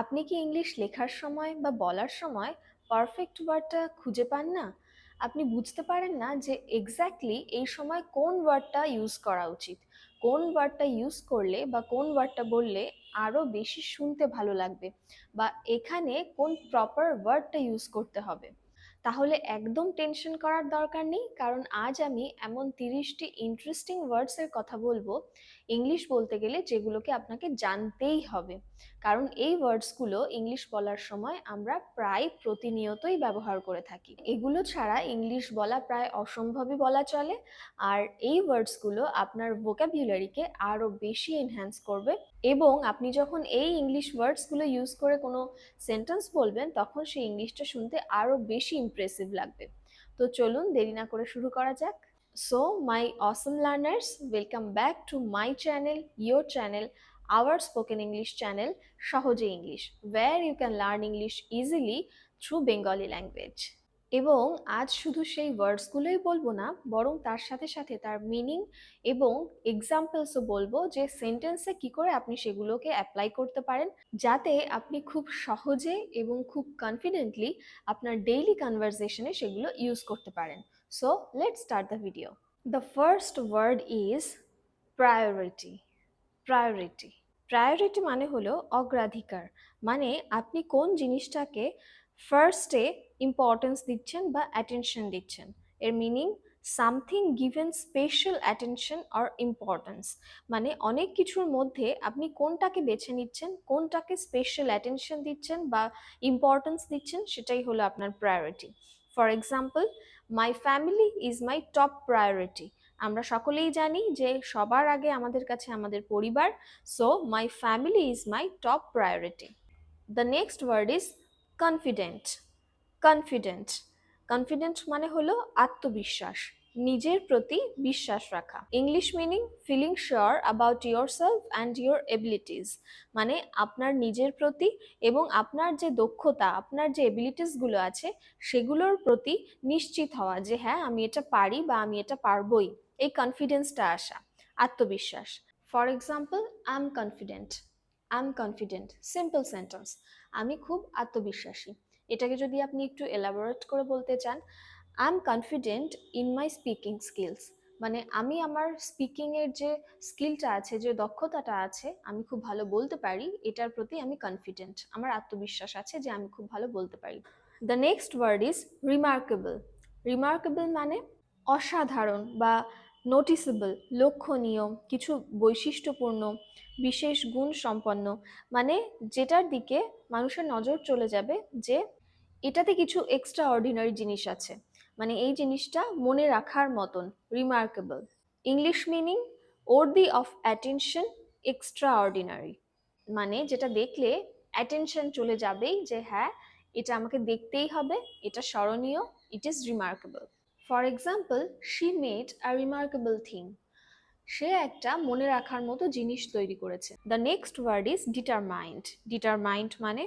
আপনি কি ইংলিশ লেখার সময় বা বলার সময় পারফেক্ট ওয়ার্ডটা খুঁজে পান না? আপনি বুঝতে পারেন না যে এক্স্যাক্টলি এই সময় কোন ওয়ার্ডটা ইউজ করা উচিত। কোন ওয়ার্ডটা ইউজ করলে বা কোন ওয়ার্ডটা বললে আরও বেশি শুনতে ভালো লাগবে বা এখানে কোন প্রপার ওয়ার্ডটা ইউজ করতে হবে। তাহলে একদম টেনশন করার দরকার নেই, কারণ আজ আমি এমন তিরিশটি ইন্টারেস্টিং ওয়ার্ডসের কথা বলব। ইংলিশ বলতে গেলে যেগুলোকে আপনাকে জানতেই হবে। কারণ এই ওয়ার্ডসগুলো ইংলিশ বলার সময় আমরা প্রায় প্রতিনিয়তই ব্যবহার করে থাকি। এগুলো ছাড়া ইংলিশ বলা প্রায় অসম্ভবই বলা চলে। আর এই ওয়ার্ডসগুলো আপনার ভোকাবুলারিকে আরও বেশি এনহ্যান্স করবে। এবং আপনি যখন এই ইংলিশ ওয়ার্ডসগুলো ইউজ করে কোনো সেন্টেন্স বলবেন, তখন সেই ইংলিশটা শুনতে আরও বেশি ইমপ্রেসিভ লাগবে। তো চলুন দেরি না করে শুরু করা যাক। So my awesome learners welcome back to my channel your channel our spoken English channel সহজে English where you can learn English easily through Bengali language. এবং আজ শুধু সেই ওয়ার্ডসগুলোই বলব না, বরং তার সাথে সাথে তার মিনিং এবং এক্সাম্পলসও বলব যে সেন্টেন্সে কি করে আপনি সেগুলোকে অ্যাপ্লাই করতে পারেন, যাতে আপনি খুব সহজে এবং খুব কনফিডেন্টলি আপনার ডেইলি কনভারসেশনে সেগুলো ইউজ করতে পারেন। So let start the video the first word is priority priority priority মানে হলো অগ্রাধিকার। মানে আপনি কোন জিনিসটাকে ফার্স্টে ইম্পর্টেন্স দিচ্ছেন বা অ্যাটেনশন দিচ্ছেন। এর meaning something given special attention or importance মানে অনেক কিছুর মধ্যে আপনি কোনটাকে বেছে নিচ্ছেন, কোনটাকে স্পেশাল অ্যাটেনশন দিচ্ছেন বা ইম্পর্টেন্স দিচ্ছেন, সেটাই হলো আপনার priority for example my family is my top priority আমরা সকলেই জানি যে সবার আগে আমাদের কাছে আমাদের পরিবার so my family is my top priority the next word is confident confident confident মানে হলো আত্মবিশ্বাস। নিজের প্রতি বিশ্বাস রাখা। English meaning feeling sure about yourself and your abilities মানে আপনার নিজের প্রতি এবং আপনার যে দক্ষতা, আপনার যে এবিলিটিসগুলো আছে, সেগুলোর প্রতি নিশ্চিত হওয়া যে হ্যাঁ আমি এটা পারি বা আমি এটা পারবই। এই কনফিডেন্সটা আসা, আত্মবিশ্বাস। For example I am confident I am confident simple sentence আমি খুব আত্মবিশ্বাসী। এটাকে যদি আপনি একটু এলাবোরেট করে বলতে চান I am confident in my speaking skills মানে আমি আমার স্পিকিংয়ের যে স্কিলটা আছে, যে দক্ষতাটা আছে, আমি খুব ভালো বলতে পারি, এটার প্রতি আমি কনফিডেন্ট আমার আত্মবিশ্বাস আছে যে আমি খুব ভালো বলতে পারি। The next word is remarkable remarkable মানে অসাধারণ বা নোটিসেবল লক্ষণীয়, কিছু বৈশিষ্ট্যপূর্ণ, বিশেষ গুণ সম্পন্ন। মানে যেটার দিকে মানুষের নজর চলে যাবে যে এটাতে কিছু এক্সট্রা অর্ডিনারি জিনিস আছে। মানে এই জিনিসটা মনে রাখার মতন remarkable English meaning worthy of attention extraordinary মানে যেটা দেখলে অ্যাটেনশন চলে যাবেই যে হ্যাঁ এটা আমাকে দেখতেই হবে, এটা স্মরণীয় it is remarkable for example she made a remarkable thing সে একটা মনে রাখার মতো জিনিস তৈরি করেছে। The next word is determined determined মানে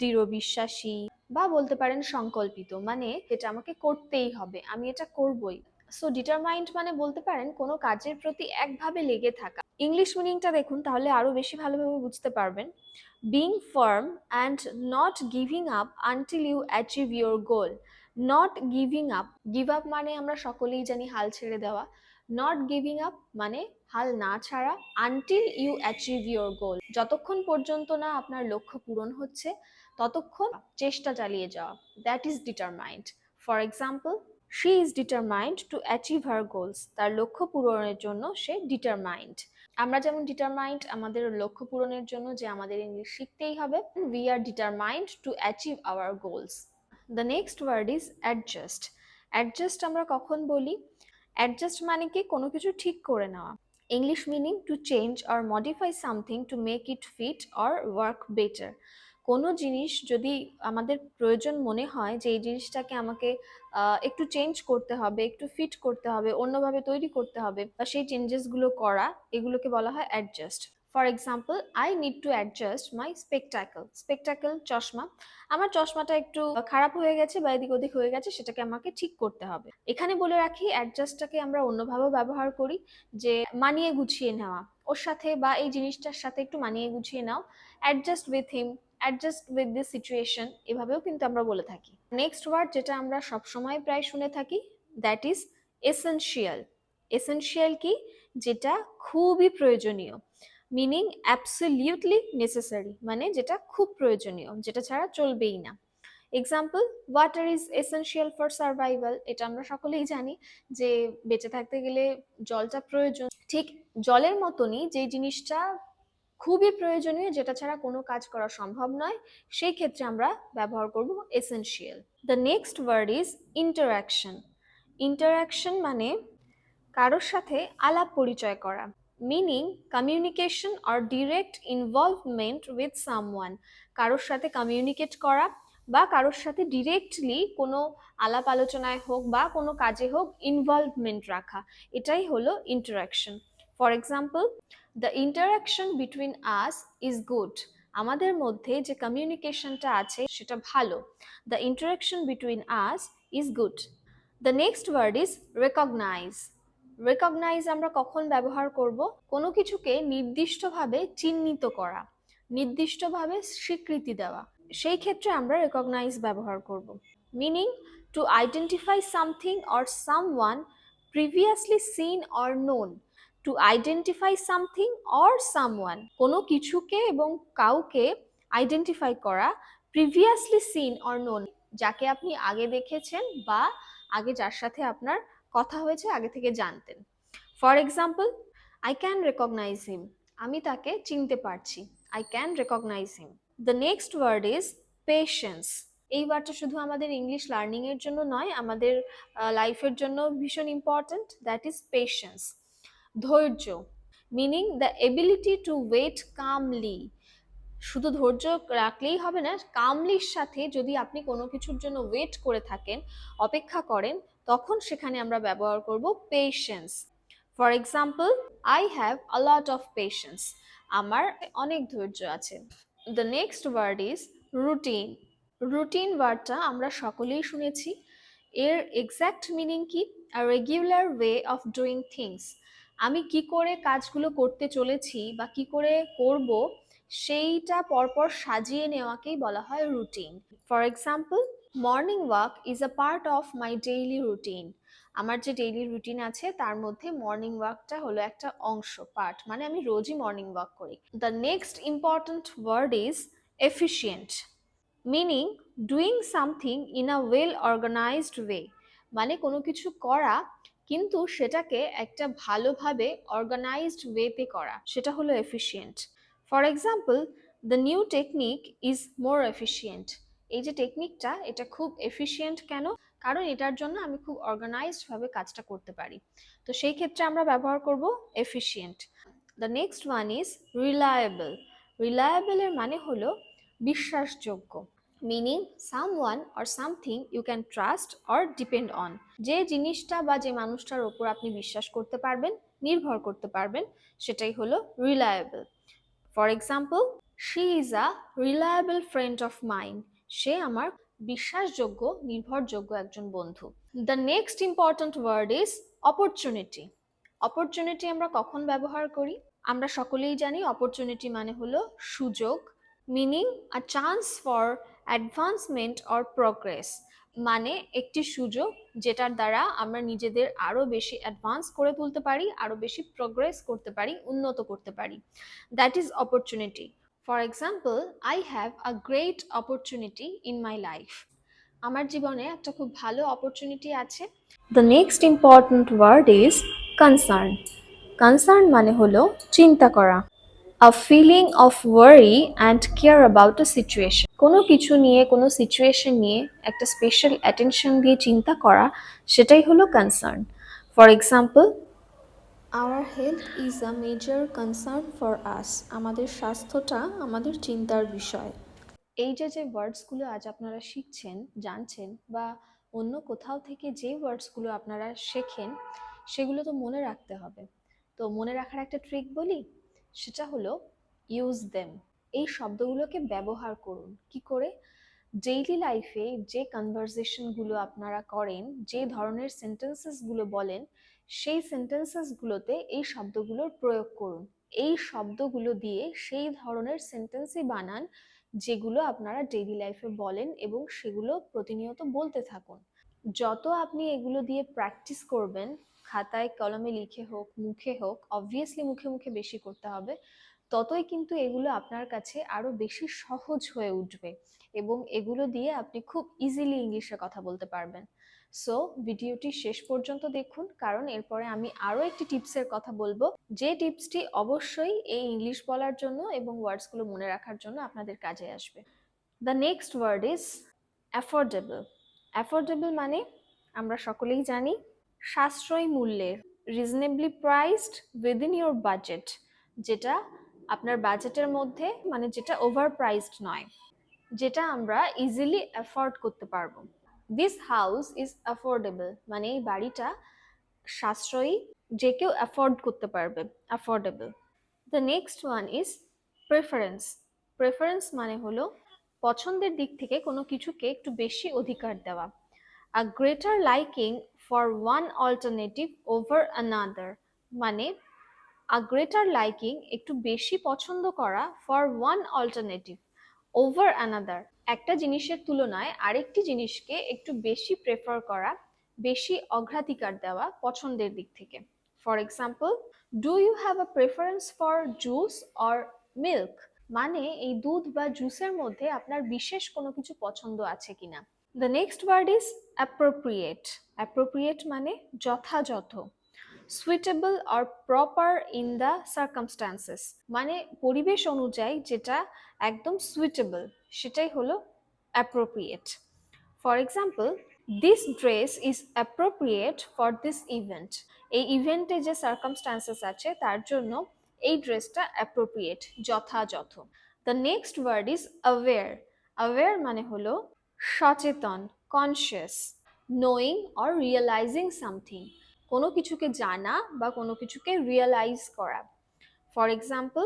দৃঢ় বিশ্বাসী বা বলতে পারেন সংকল্পিত মানে এটা আমাকে করতেই হবে, আমি এটা করবই। সো ডিটারমাইন্ড মানে বলতে পারেন কোনো কাজের প্রতি একভাবে লেগে থাকা। ইংলিশ মিনিংটা দেখুন, তাহলে আরও বেশি ভালোভাবে বুঝতে পারবেন। Being firm and not giving up until you achieve your goal not giving up give up মানে আমরা সকলেই জানি হাল ছেড়ে দেওয়া। নট গিভিং আপ মানে হাল না ছাড়া until you achieve your goal যতক্ষণ পর্যন্ত না আপনার লক্ষ্য পূরণ হচ্ছে, ততক্ষণ চেষ্টা চালিয়ে যাওয়া। That is determined for example she is determined to achieve her goals তার লক্ষ্য পূরণের জন্য সে ডিটারমাইন্ড আমরা যেমন ডিটারমাইন্ড আমাদের লক্ষ্য পূরণের জন্য যে আমাদের ইংলিশ শিখতেই হবে we are determined to achieve our goals the next word is adjust adjust আমরা কখন বলি? অ্যাডজাস্ট মানে কি? কোনো কিছু ঠিক করে নেওয়া। English meaning to change or modify something to make it fit or work better কোনো জিনিস যদি আমাদের প্রয়োজন মনে হয় যে এই জিনিসটাকে আমাকে একটু চেঞ্জ করতে হবে, একটু ফিট করতে হবে, অন্যভাবে তৈরি করতে হবে, বা সেই চেঞ্জেসগুলো করা, এগুলোকে বলা হয় adjust for example I need to adjust my spectacle spectacle চশমা। আমার চশমাটা একটু খারাপ হয়ে গেছে বা এদিক ওদিক হয়ে গেছে, সেটাকে আমাকে ঠিক করতে হবে। এখানে বলে রাখি অ্যাডজাস্টটাকে আমরা অন্যভাবেও ব্যবহার করি, যে মানিয়ে গুছিয়ে নেওয়া। ওর সাথে বা এই জিনিসটার সাথে একটু মানিয়ে গুছিয়ে নাও। Adjust with him adjust with this situation এভাবেও কিন্তু আমরা বলে থাকি। নেক্সট ওয়ার্ড যেটা আমরা সবসময় প্রায় শুনে থাকি দ্যাট ইজ এসেনশিয়াল এসেনশিয়াল কি? যেটা খুবই প্রয়োজনীয়। মিনিং অ্যাবসলিউটলি নেসেসারি মানে যেটা খুব প্রয়োজনীয়, যেটা ছাড়া চলবেই না। Example water is essential for survival এটা আমরা সকলেই জানি যে বেঁচে থাকতে গেলে জলটা প্রয়োজন। ঠিক জলের মতনই যে জিনিসটা খুবই প্রয়োজনীয়, যেটা ছাড়া কোনো কাজ করা সম্ভব নয়, সেই ক্ষেত্রে আমরা ব্যবহার করব essential the next word is interaction interaction মানে কারোর সাথে আলাপ পরিচয় করা। Meaning communication or direct involvement with someone কারোর সাথে কমিউনিকেট করা বা কারোর সাথে ডিরেক্টলি কোনো আলাপ আলোচনায় হোক বা কোনো কাজে হোক ইনভলভমেন্ট রাখা, এটাই হলো interaction for example the interaction between us is good আমাদের মধ্যে যে কমিউনিকেশনটা আছে সেটা ভালো। The interaction between us is good the next word is recognise recognise আমরা কখন ব্যবহার করব? কোনো কিছুকে নির্দিষ্টভাবে চিহ্নিত করা, নির্দিষ্টভাবে স্বীকৃতি দেওয়া, সেই ক্ষেত্রে আমরা রেকগনাইজ ব্যবহার করব। Meaning to identify something or someone previously seen or known to identify something or someone কোনো কিছুকে এবং কাউকে আইডেন্টিফাই করা প্রিভিয়াসলি সিন অর নোন যাকে আপনি আগে দেখেছেন বা আগে যার সাথে আপনার কথা হয়েছে, আগে থেকে জানতেন। For example I can recognise him আমি তাকে চিনতে পারছি। I can recognise him the next word is patience এই ওয়ার্ডটা শুধু আমাদের ইংলিশ লার্নিং এর জন্য নয়, আমাদের লাইফের জন্য ভীষণ ইম্পর্ট্যান্ট দ্যাট ইজ পেশেন্স ধৈর্য meaning the ability to wait calmly শুধু ধৈর্য রাখলেই হবে না কামলির সাথে যদি আপনি কোনো কিছুর জন্য ওয়েট করে থাকেন, অপেক্ষা করেন তখন সেখানে আমরা ব্যবহার করব patience for example I have a lot of patience আমার অনেক ধৈর্য আছে। The next word is routine routine ওয়ার্ডটা আমরা সকলেই শুনেছি। এর এক্স্যাক্ট মিনিং কি? Regular way of doing things আমি কি করে কাজগুলো করতে চলেছি বা কি করে করব, সেইটা পরপর সাজিয়ে নেওয়াকেই বলা হয় routine for example morning walk is a part of my daily routine আমার যে ডেইলি রুটিন আছে, তার মধ্যে মর্নিং ওয়াকটা হলো একটা অংশ পার্ট মানে আমি রোজই মর্নিং ওয়াক করি। The next important word is efficient meaning doing something in a well organised way মানে কোনো কিছু করা, কিন্তু সেটাকে একটা ভালোভাবে অর্গানাইজড ওয়েতে করা, সেটা হলো efficient for example the new technique is more efficient এই যে টেকনিকটা এটা খুব এফিসিয়েন্ট কেন? কারণ এটার জন্য আমি খুব অর্গানাইজডভাবে কাজটা করতে পারি। তো সেই ক্ষেত্রে আমরা ব্যবহার করব efficient the next one is reliable রিলায়েবলের মানে হলো বিশ্বাসযোগ্য। Meaning someone or something you can trust or depend on যে জিনিসটা বা যে মানুষটার ওপর আপনি বিশ্বাস করতে পারবেন, নির্ভর করতে পারবেন, সেটাই হলো reliable for example she is a reliable friend of mind সে আমার বিশ্বাসযোগ্য, নির্ভরযোগ্য একজন বন্ধু। The next important word is opportunity opportunity আমরা কখন ব্যবহার করি? আমরা সকলেই জানি অপরচুনিটি মানে হলো সুযোগ meaning a chance for advancement or progress মানে একটি সুযোগ যেটার দ্বারা আমরা নিজেদের আরও বেশি অ্যাডভান্স করে তুলতে পারি আরও বেশি প্রগ্রেস করতে পারি, উন্নত করতে পারি। That is opportunity for example I have a great opportunity in my life আমার জীবনে একটা খুব ভালো অপরচুনিটি আছে। The next important word is concern concern মানে হলো চিন্তা করা। A feeling of worry and care about a situation কোনো কিছু নিয়ে, কোনো সিচুয়েশন নিয়ে একটা স্পেশাল অ্যাটেনশন দিয়ে চিন্তা করা, সেটাই হলো concern for example our health is a major concern for us আমাদের স্বাস্থ্যটা আমাদের চিন্তার বিষয়। এই যে যে ওয়ার্ডসগুলো আজ আপনারা শিখছেন, জানছেন বা অন্য কোথাও থেকে যে ওয়ার্ডসগুলো আপনারা শেখেন, সেগুলো তো মনে রাখতে হবে। তো মনে রাখার একটা ট্রিক বলি, সেটা হলো ইউজ দেম এই শব্দগুলোকে ব্যবহার করুন। কি করে? ডেইলি লাইফে যে কনভারসেশনগুলো আপনারা করেন, যে ধরনের সেন্টেন্সেসগুলো বলেন সেই সেন্টেন্সেসগুলোতে এই শব্দগুলোর প্রয়োগ করুন। এই শব্দগুলো দিয়ে সেই ধরনের সেন্টেন্সই বানান যেগুলো আপনারা ডেইলি লাইফে বলেন এবং সেগুলো প্রতিনিয়ত বলতে থাকুন। যত আপনি এগুলো দিয়ে প্র্যাকটিস করবেন, খাতায় কলমে লিখে হোক, মুখে হোক অবভিয়াসলি মুখে মুখে বেশি করতে হবে। ততই কিন্তু এগুলো আপনার কাছে আরও বেশি সহজ হয়ে উঠবে এবং এগুলো দিয়ে আপনি খুব ইজিলি ইংলিশে কথা বলতে পারবেন। সো ভিডিওটি শেষ পর্যন্ত দেখুন, কারণ এরপরে আমি আরও একটি টিপসের কথা বলব। যে টিপসটি অবশ্যই এই ইংলিশ বলার জন্য এবং ওয়ার্ডসগুলো মনে রাখার জন্য আপনাদের কাজে আসবে। The next word is affordable affordable মানে আমরা সকলেই জানি, সাশ্রয়ী মূল্যের reasonably priced within your budget যেটা আপনার বাজেটের মধ্যে মানে যেটা ওভার প্রাইসড নয়, যেটা আমরা ইজিলি অ্যাফোর্ড করতে পারব। দিস হাউস ইজ অ্যাফোর্ডেবল মানে এই বাড়িটা সাশ্রয়ী, যে কেউ অ্যাফোর্ড করতে পারবে affordable the next one is preference preference মানে হলো পছন্দের দিক থেকে কোনো কিছুকে একটু বেশি অধিকার দেওয়া। A greater liking for one alternative over another মানে আ গ্রেটার লাইকিং একটু বেশি পছন্দ করা for one alternative over another একটা জিনিসের তুলনায় আরেকটি জিনিসকে একটু বেশি প্রেফার করা, বেশি অগ্রাধিকার দেওয়া পছন্দের দিক থেকে। For example do you have a preference for juice or milk মানে এই দুধ বা জুসের মধ্যে আপনার বিশেষ কোনো কিছু পছন্দ আছে কিনা? The next word is appropriate appropriate মানে যথাযথ। Suitable or proper in the circumstances মানে পরিবেশ অনুযায়ী যেটা একদম সুইটেবল সেটাই হলো appropriate for example this dress is appropriate for this event এই ইভেন্টে যে সার্কামস্টান্সেস আছে, তার জন্য এই ড্রেসটা অ্যাপ্রোপ্রিয়েট যথাযথ. The next word is aware aware মানে হলো সচেতন conscious knowing or realising something কোনো কিছুকে জানা বা কোনো কিছুকে রিয়েলাইজ করা। For example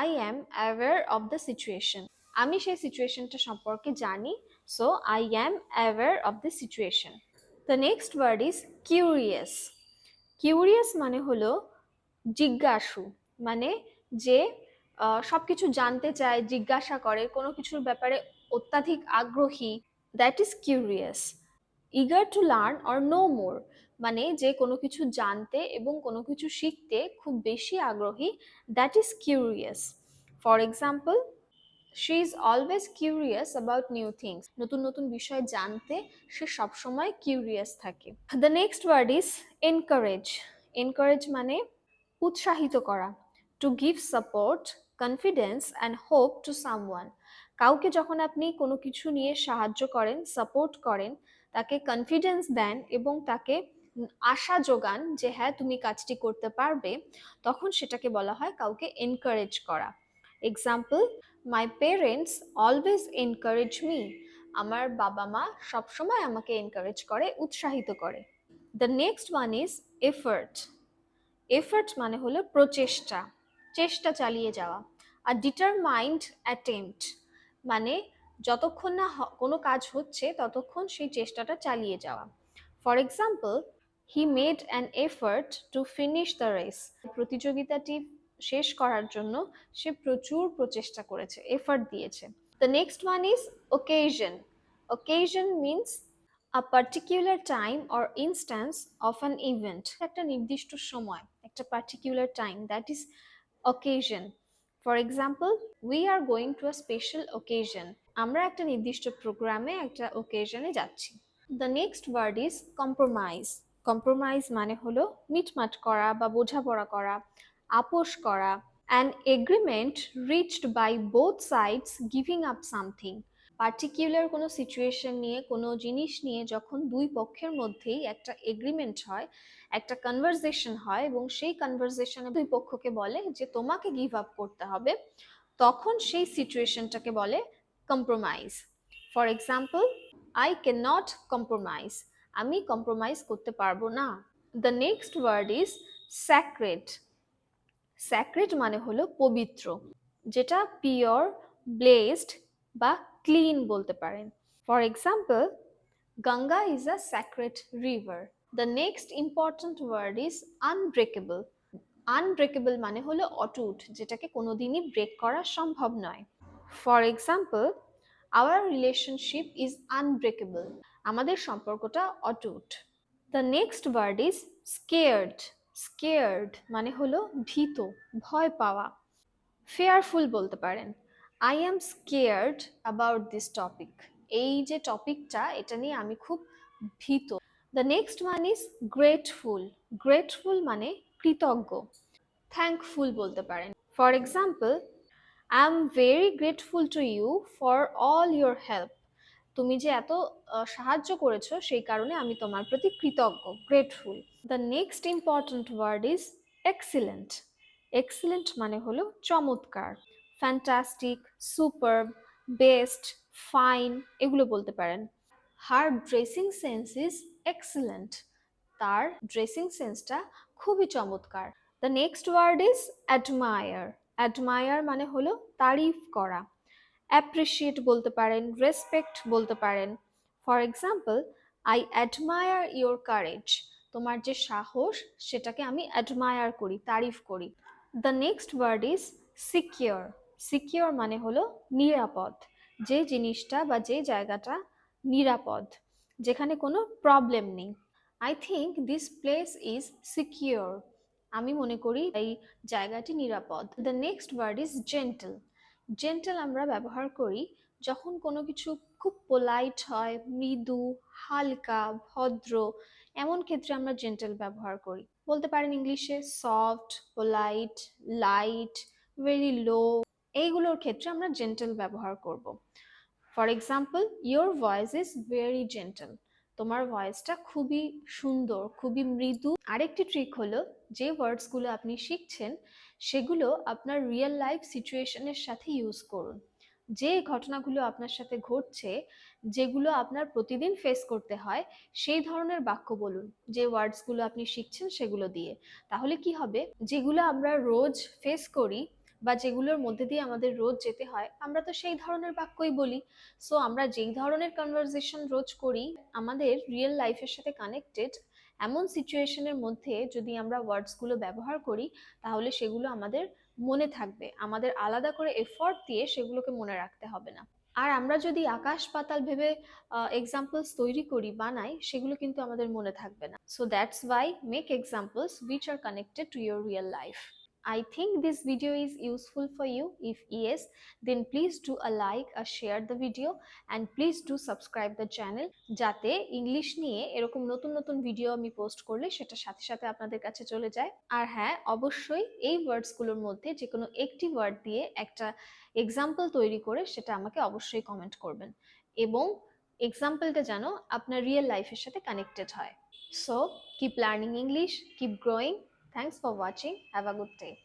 I am aware of the situation আমি সেই সিচুয়েশনটা সম্পর্কে জানি so I am aware of the situation the next word is curious curious মানে হলো জিজ্ঞাসু মানে যে সব কিছু জানতে চায়, জিজ্ঞাসা করে, কোনো কিছুর ব্যাপারে অত্যাধিক আগ্রহী that is curious eager to learn or know more মানে যে কোনো কিছু জানতে এবং কোনো কিছু শিখতে খুব বেশি আগ্রহী that is curious for example she is always curious about new things নতুন নতুন বিষয় জানতে সে সবসময় কিউরিয়াস থাকে। The next word is encourage encourage মানে উৎসাহিত করা। To give support confidence and hope to someone কাউকে যখন আপনি কোনো কিছু নিয়ে সাহায্য করেন সাপোর্ট করেন তাকে কনফিডেন্স দেন এবং তাকে আশা যোগান যে হ্যাঁ তুমি কাজটি করতে পারবে। তখন সেটাকে বলা হয় কাউকে এনকারেজ করা। Example my parents always encourage me আমার বাবা মা সবসময় আমাকে এনকারেজ করে, উৎসাহিত করে। The next one is effort effort মানে হলো প্রচেষ্টা। চেষ্টা চালিয়ে যাওয়া। আর ডিটারমাইন্ড অ্যাটেম্পট মানে যতক্ষণ না কোনো কাজ হচ্ছে, ততক্ষণ সেই চেষ্টাটা চালিয়ে যাওয়া। For example he made an effort to finish the race প্রতিযোগিতাটি শেষ করার জন্য সে প্রচুর প্রচেষ্টা করেছে এফার্ট দিয়েছে। The next one is occasion occasion means a particular time or instance of an event একটা নির্দিষ্ট সময়, একটা particular time that is occasion for example we are going to a special occasion আমরা একটা নির্দিষ্ট প্রোগ্রামে একটা ওকেশনে যাচ্ছি। The next word is compromise compromise মানে হলো মিটমাট করা বা বোঝাপড়া করা, আপোষ করা। An agreement reached by both sides giving up something particular কোনো সিচুয়েশন নিয়ে, কোনো জিনিস নিয়ে যখন দুই পক্ষের মধ্যেই একটা এগ্রিমেন্ট হয়, একটা কনভারজেশন হয় এবং সেই কনভারজেশনে দুই পক্ষকে বলে যে তোমাকে গিভ আপ করতে হবে, তখন সেই সিচুয়েশনটাকে বলে compromise for example I can not compromise আমি কম্প্রোমাইজ করতে পারব না। The next word is sacred sacred মানে হলো পবিত্র, যেটা পিওর ব্লেসড বা ক্লিন বলতে পারেন। For example Ganga is a sacred river the next important word is unbreakable unbreakable মানে হলো অটুট, যেটাকে কোনোদিনই ব্রেক করা সম্ভব নয়। For example our relationship is unbreakable আমাদের সম্পর্কটা অটুট। The next word is scared scared মানে হলো ভীত, ভয় পাওয়া। ফেয়ারফুল বলতে পারেন। I am scared about this topic এই যে টপিকটা এটা নিয়ে আমি খুব ভীত। The next one is grateful grateful মানে কৃতজ্ঞ। থ্যাঙ্কফুল বলতে পারেন। For example I am very grateful to you for all your help তুমি যে এত সাহায্য করেছ, সেই কারণে আমি তোমার প্রতি কৃতজ্ঞ grateful the next important word is excellent excellent মানে হলো চমৎকার ফ্যান্টাস্টিক সুপার বেস্ট ফাইন এগুলো বলতে পারেন। Her dressing sense is excellent তার ড্রেসিং সেন্সটা খুবই চমৎকার। The next word is admire admire মানে হলো তারিফ করা অ্যাপ্রিসিয়েট বলতে পারেন রেসপেক্ট বলতে পারেন। For example I admire your courage তোমার যে সাহস সেটাকে আমি অ্যাডমায়ার করি, তারিফ করি। The next word is secure secure মানে হলো নিরাপদ, যে জিনিসটা বা যে জায়গাটা নিরাপদ, যেখানে কোনো প্রবলেম নেই। I think this place is secure আমি মনে করি এই জায়গাটি নিরাপদ। The next word is gentle gentle আমরা ব্যবহার করি যখন কোনো কিছু খুব পোলাইট হয়, মৃদু, হালকা, ভদ্র, এমন ক্ষেত্রে আমরা জেন্টেল ব্যবহার করি। বলতে পারেন ইংলিশে soft polite light very low এইগুলোর ক্ষেত্রে আমরা জেন্টেল ব্যবহার করব। For example your voice is very gentle তোমার ভয়েসটা খুবই সুন্দর, খুবই মৃদু। আরেকটি ট্রিক হলো, যে ওয়ার্ডসগুলো আপনি শিখছেন, সেগুলো আপনার রিয়েল লাইফ সিচুয়েশনের সাথে ইউজ করুন। যে ঘটনাগুলো আপনার সাথে ঘটছে, যেগুলো আপনার প্রতিদিন ফেস করতে হয়, সেই ধরনের বাক্য বলুন, যে ওয়ার্ডসগুলো আপনি শিখছেন সেগুলো দিয়ে। তাহলে কি হবে? যেগুলো আমরা রোজ ফেস করি বা যেগুলোর মধ্যে দিয়ে আমাদের রোজ যেতে হয়, আমরা তো সেই ধরনের বাক্যই বলি। সো আমরা যেই ধরনের কনভারসেশন রোজ করি, আমাদের রিয়েল লাইফের সাথে কানেক্টেড এমন সিচুয়েশনের মধ্যে যদি আমরা ওয়ার্ডসগুলো ব্যবহার করি, তাহলে সেগুলো আমাদের মনে থাকবে। আমাদের আলাদা করে এফর্ট দিয়ে সেগুলোকে মনে রাখতে হবে না। আর আমরা যদি আকাশ পাতাল ভেবে এক্সাম্পলস তৈরি করি, বানাই, সেগুলো কিন্তু আমাদের মনে থাকবে না। So that's why make examples which are connected to your real life I think this video is useful for you. If yes, then please do a like, a share the video and please do subscribe the channel যাতে English নিয়ে এরকম নতুন নতুন video আমি post করলে সেটা সাথে সাথে আপনাদের কাছে চলে যায়। আর হ্যাঁ অবশ্যই এই ওয়ার্ডসগুলোর মধ্যে যে কোনো একটি ওয়ার্ড দিয়ে একটা এক্সাম্পল তৈরি করে সেটা আমাকে অবশ্যই কমেন্ট করবেন। এবং এক্সাম্পলটা যেন আপনার রিয়েল লাইফের সাথে কানেক্টেড হয়। So keep learning English keep growing Thanks for watching. Have a good day.